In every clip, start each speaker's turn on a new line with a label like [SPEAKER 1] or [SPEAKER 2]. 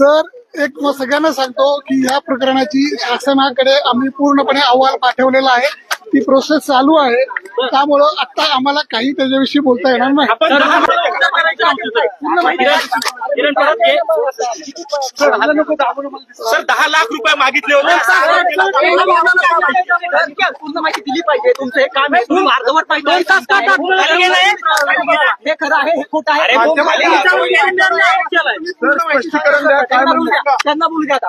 [SPEAKER 1] Sir एक मग सगळ्यांना सांगतो की या प्रकरणाची शासनाकडे आम्ही पूर्णपणे अहवाल पाठवलेला आहे. ती प्रोसेस चालू आहे. त्यामुळं आता आम्हाला काही त्याच्याविषयी बोलता येणार नाही.
[SPEAKER 2] किरण परत घे. सर दहा लाख रुपये मागितले होते
[SPEAKER 3] पूर्ण माहिती दिली पाहिजे तुमचं हे काम आहे तुम्ही अर्धवट पाहिजे? हे खरं आहे हे खोटं आहे
[SPEAKER 2] अरे
[SPEAKER 4] स्पष्टीकरण द्या काय
[SPEAKER 3] त्यांना बोलू द्या.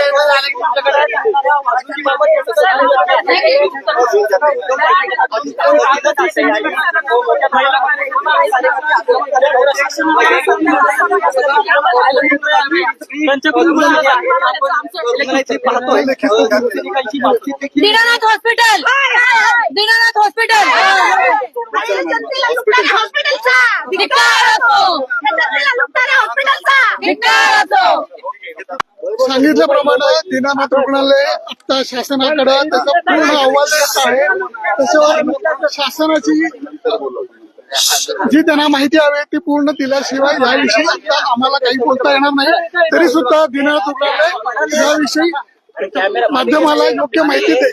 [SPEAKER 5] दीनानाथ हॉस्पिटल. दीनानाथ हॉस्पिटल. हॉस्पिटलचा. असो.
[SPEAKER 1] सांगितल्याप्रमाणे दीनानाथ रुग्णालय आता शासनाकडे त्याचा पूर्ण अहवाल देत आहे. त्याच्यावर शासनाची जी त्यांना माहिती हवी ती पूर्ण दिल्याशिवाय याविषयी आता आम्हाला काही बोलता येणार नाही. तरी सुद्धा दीनानाथ रुग्णालय याविषयी माध्यमाला योग्य माहिती दे.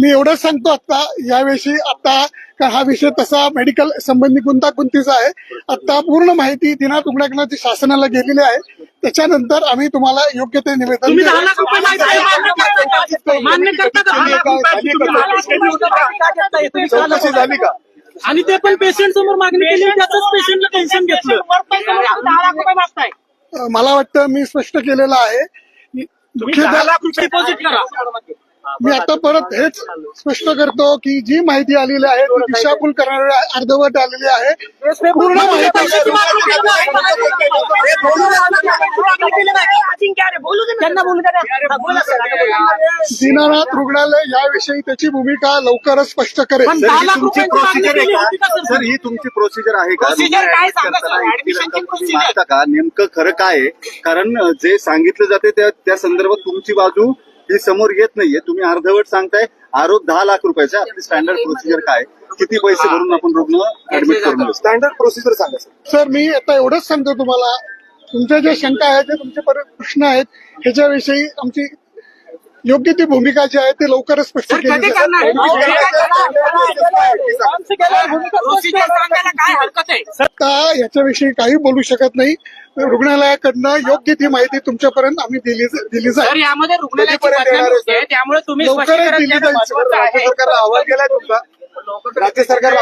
[SPEAKER 1] मी एवढंच सांगतो आता याविषयी आता का हा विषय तसा मेडिकल संबंधी गुंतागुंतीचा आहे. आता पूर्ण माहिती दिनात रुग्णालयाची शासनाला गेलेली आहे. त्याच्यानंतर आम्ही तुम्हाला योग्य ते निवेदन
[SPEAKER 2] तुम्ही दहा
[SPEAKER 1] देऊ.
[SPEAKER 2] लाख रुपये मागितले, मान्य करता का? मान्य करता का? दहा लाख रुपये?
[SPEAKER 4] चौकशी झाली का?
[SPEAKER 2] आणि ते पण पेशंट समोर मागणी केली त्याच पेशंटला टेन्शन घेतलं. दहा लाख रुपये मागताय.
[SPEAKER 1] अं, मला वाटतं मी स्पष्ट केलेलं आहे.
[SPEAKER 2] तुम्ही दहा
[SPEAKER 1] मुख्यतः
[SPEAKER 2] लाख रुपये डिपॉझिट करा.
[SPEAKER 1] मी आता परत हेच स्पष्ट करतो की जी माहिती आलेली आहे ती दिशाभूल करणारी अर्धवट आलेली आहे पूर्ण माहिती. दीनानाथ रुग्णालय याविषयी त्याची भूमिका लवकरच स्पष्ट करेल
[SPEAKER 4] सर ही तुमची प्रोसिजर आहे
[SPEAKER 2] का
[SPEAKER 4] ही नेमकं खरं काय आहे कारण जे सांगितलं जाते त्या त्या संदर्भात तुमची बाजू ही समोर येत नाहीये. तुम्ही अर्धवट सांगताय आरोप दहा लाख रुपयाचा. आपली स्टँडर्ड प्रोसिजर काय किती पैसे भरून आपण रुग्ण ऍडमिट करून स्टँडर्ड प्रोसिजर सांगा सर
[SPEAKER 1] सर मी आता एवढंच सांगतो तुम्हाला. तुमच्या ज्या शंका आहेत जे तुमचे पर- प्रश्न आहेत ह्याच्याविषयी आमची योग्य ती भूमिका जी आहे ती लवकरच स्पष्ट केली आता याच्याविषयी काही बोलू शकत नाही. रुग्णालयाकडनं योग्य ती माहिती तुमच्यापर्यंत आम्ही दिली दिली जाईल.
[SPEAKER 2] यामध्ये रुग्णालयाची
[SPEAKER 4] कधीपर्यंत येणार आहे,
[SPEAKER 2] बदनामी होते त्यामुळे तुम्ही
[SPEAKER 1] लवकरच
[SPEAKER 2] स्पष्टीकरण
[SPEAKER 1] दिली
[SPEAKER 2] देणं
[SPEAKER 1] जाईल.
[SPEAKER 2] महत्त्वाचं
[SPEAKER 4] राज्य
[SPEAKER 2] आहे.
[SPEAKER 4] सरकारला अहवाल केलाय तुमचा. राज्य सरकारला